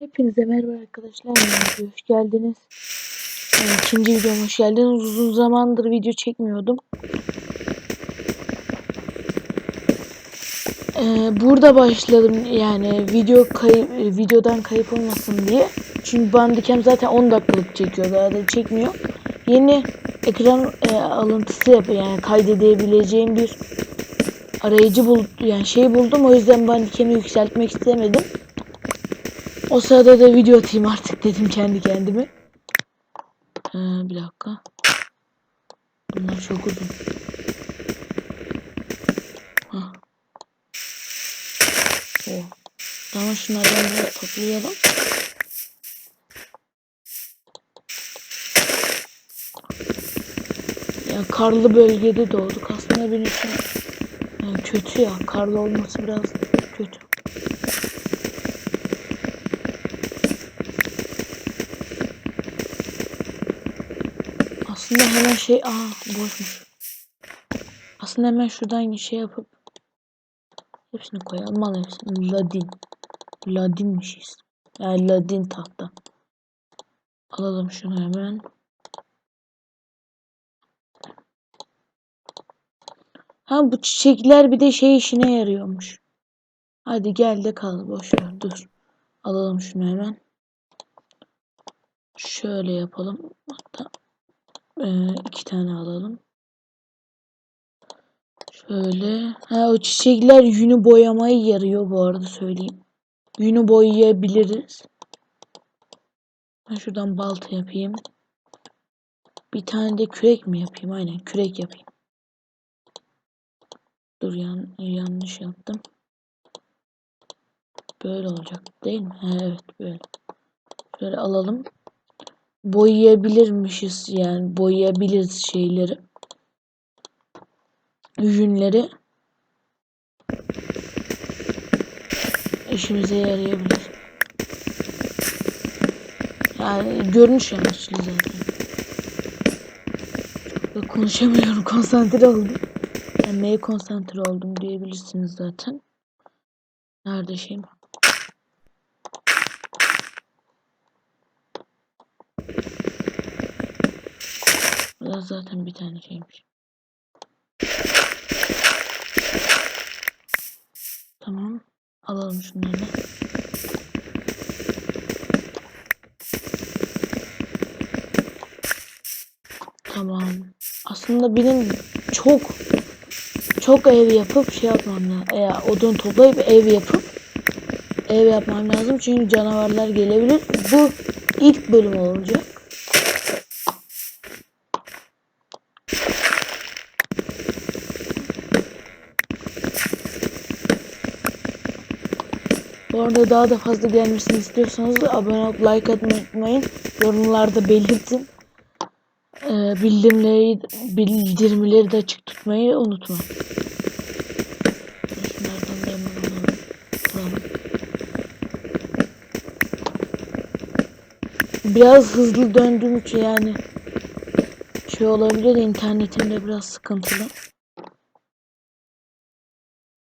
Hepinize merhaba arkadaşlar. Hoş geldiniz. Yani ikinci videoma hoş geldiniz. Uzun zamandır video çekmiyordum. Ee, burada başladım yani video kayıp videodan kayıp olmasın diye. Çünkü Bandicam zaten 10 dakikalık çekiyor. Daha da çekmiyor. Yeni ekran e, alıntısı yapıyor. Yani kaydedebileceğim bir arayıcı bul yani şey buldum. O yüzden Bandicam'i yükseltmek istemedim. O sırada da video atayım artık dedim kendi kendime. Ee, bir dakika. Bunlar çok uzun. Hah. Oh. Tamam şunlardan biraz toplayalım. Ya karlı bölgede doğduk. Aslında benim için yani kötü ya. Karlı olması biraz kötü. Aslında hemen şey aa boşmuş. Aslında hemen şuradan şey yapıp hepsini koyalım al hepsini. Ladin. Ladinmişiz. Yani Ladin tahta. Alalım şunu hemen. Ha bu çiçekler bir de şey işine yarıyormuş. Hadi gel de kal boş ver dur. Alalım şunu hemen. Şöyle yapalım. Hatta ee, iki tane alalım. Şöyle. Ha, o çiçekler yünü boyamayı yarıyor bu arada söyleyeyim. Yünü boyayabiliriz. Ben şuradan balta yapayım. Bir tane de kürek mi yapayım? Aynen kürek yapayım. Dur yan, yanlış yaptım. Böyle olacak değil mi? Ha, evet böyle. Şöyle alalım boyayabilirmişiz yani boyayabiliriz şeyleri ürünleri işimize yarayabilir. Yani görünüş amaçlı zaten. Çok konuşamıyorum konsantre oldum. Yani neye konsantre oldum diyebilirsiniz zaten. Nerede şeyim? Burada zaten bir tane şeymiş. Tamam. Alalım şunları. Tamam. Aslında benim çok çok ev yapıp şey yapmam lazım. Eğer odun toplayıp ev yapıp ev yapmam lazım. Çünkü canavarlar gelebilir. Bu ilk bölüm olacak. Bu arada daha da fazla gelmesini istiyorsanız abone olup like atmayı unutmayın. Yorumlarda belirtin. Ee, bildirimleri, bildirimleri de açık tutmayı unutmayın. Da. Biraz hızlı döndüğüm için yani şey olabilir internetim de biraz sıkıntılı.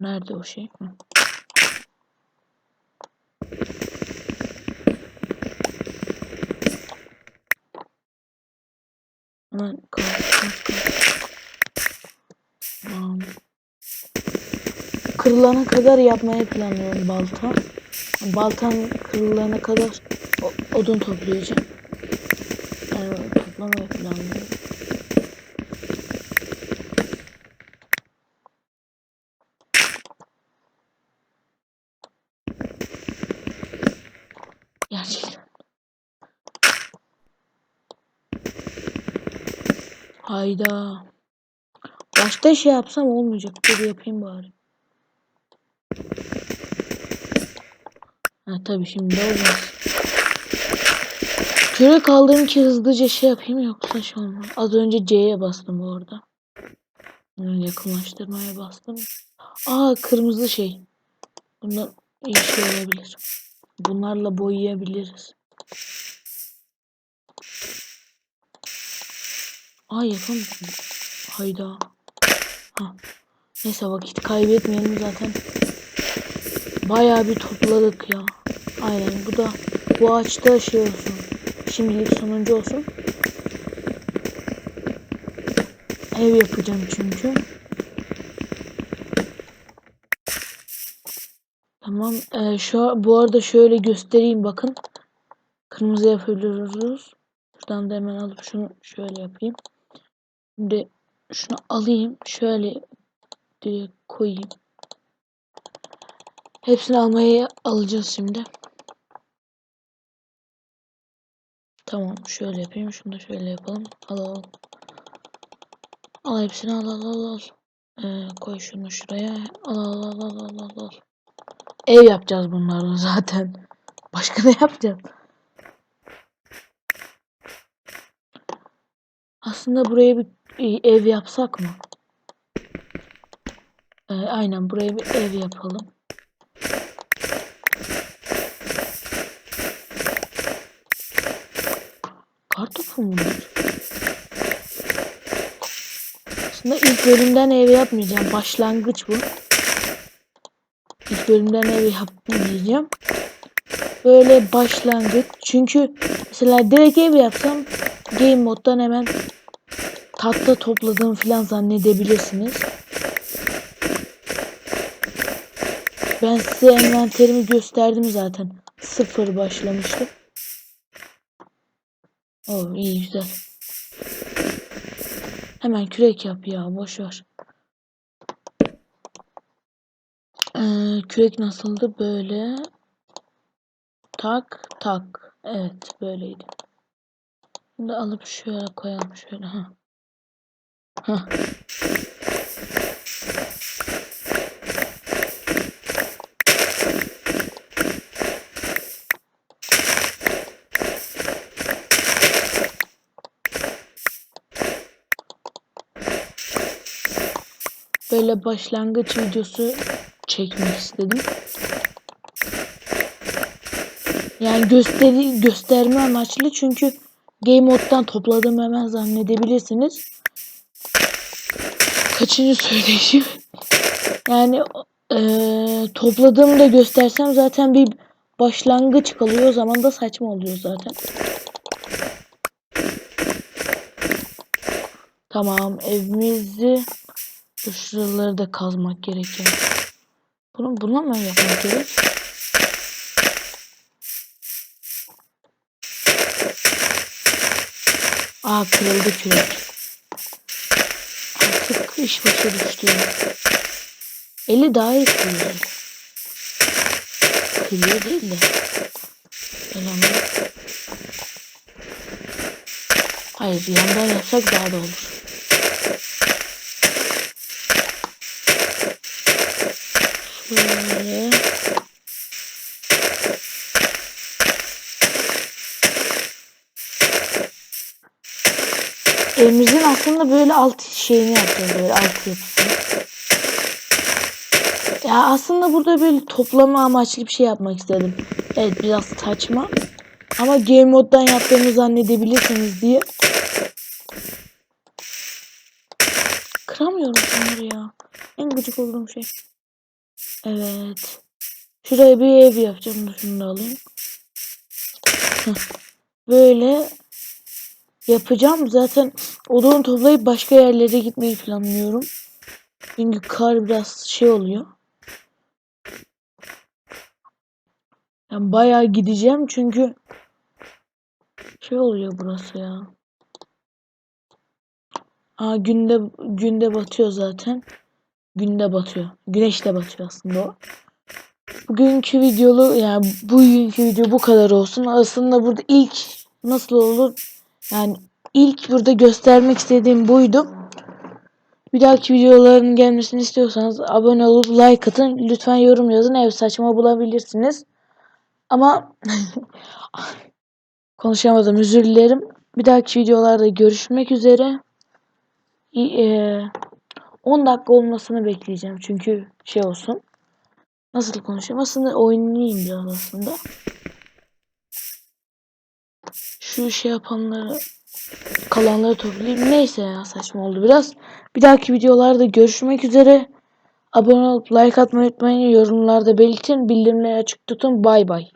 Nerede o şey? Hı. Kalk, Tamam. Kırılana kadar yapmayı planlıyorum balta. Baltam kırılana kadar odun toplayacağım. Yani toplamayı planlıyorum. Hayda. Başta şey yapsam olmayacak. Dur yapayım bari. Ha tabii şimdi olmaz. Küre kaldırım ki hızlıca şey yapayım yoksa şey olmaz. Az önce C'ye bastım bu arada. Yakınlaştırmaya bastım. Aa kırmızı şey. Bunlar iyi şey olabilir. Bunlarla boyayabiliriz. Aa yapamadım. Hayda. Ha. Neyse vakit kaybetmeyelim zaten. Bayağı bir topladık ya. Aynen bu da bu ağaçta şey olsun. Şimdilik sonuncu olsun. Ev yapacağım çünkü. Tamam. Ee, şu bu arada şöyle göstereyim bakın. Kırmızı yapabiliyoruz. Şuradan da hemen alıp şunu şöyle yapayım. Şimdi şunu alayım. Şöyle direkt koyayım. Hepsini almaya alacağız şimdi. Tamam şöyle yapayım. Şunu da şöyle yapalım. Al al. Al hepsini al al al al. Ee, koy şunu şuraya. Al al al al al al al. Ev yapacağız bunlarla zaten. Başka ne yapacağız? Aslında buraya bir ev yapsak mı? Ee, aynen buraya bir ev yapalım. Kartopu mu? Aslında ilk bölümden ev yapmayacağım. Başlangıç bu. İlk bölümden ev yapmayacağım. Böyle başlangıç. Çünkü mesela direkt ev yapsam game moddan hemen tahta topladığım falan zannedebilirsiniz. Ben size envanterimi gösterdim zaten. Sıfır başlamıştım. Oo iyi güzel. Hemen kürek yap ya boş ver. Ee, kürek nasıldı böyle? Tak tak. Evet böyleydi. Şimdi alıp şöyle koyalım şöyle ha. Böyle başlangıç videosu çekmek istedim. Yani gösteri gösterme amaçlı çünkü game moddan topladım hemen zannedebilirsiniz. Kaçıncı söyleşim? Yani eee topladığımda göstersem zaten bir başlangıç kalıyor. O zaman da saçma oluyor zaten. Tamam evimizi şuraları da kazmak gerekiyor. Bunu buna mı yapmak gerek? Aa kırıldı kürek. Artık iş başa düştü. Eli daha iyi kırıyor. Kırıyor değil de. Selamlar. Hayır yandan yapsak daha da olur. Şöyle. Evimizin aslında böyle alt şeyini yapacağız böyle alt yapısını. Ya aslında burada böyle toplama amaçlı bir şey yapmak istedim. Evet biraz saçma. Ama game moddan yaptığımı zannedebilirsiniz diye. Kıramıyorum bunları ya. En gıcık olduğum şey. Evet. Şuraya bir ev yapacağım. Şunu da alayım. Böyle yapacağım. Zaten odunu toplayıp başka yerlere gitmeyi planlıyorum. Çünkü kar biraz şey oluyor. Yani bayağı gideceğim çünkü şey oluyor burası ya. Aa günde günde batıyor zaten. Günde batıyor. Güneş de batıyor aslında o. Bugünkü videolu yani bugünkü video bu kadar olsun. Aslında burada ilk nasıl olur? Yani ilk burada göstermek istediğim buydu. Bir dahaki videoların gelmesini istiyorsanız abone olup like atın. Lütfen yorum yazın. Ev saçma bulabilirsiniz. Ama konuşamadım özür dilerim. Bir dahaki videolarda görüşmek üzere. İ- eee, 10 dakika olmasını bekleyeceğim çünkü şey olsun. Nasıl konuşayım? Aslında oynayayım biraz aslında. Şu şey yapanları kalanları toplayayım. Neyse ya saçma oldu biraz. Bir dahaki videolarda görüşmek üzere. Abone olup like atmayı unutmayın. Yorumlarda belirtin. Bildirimleri açık tutun. Bay bay.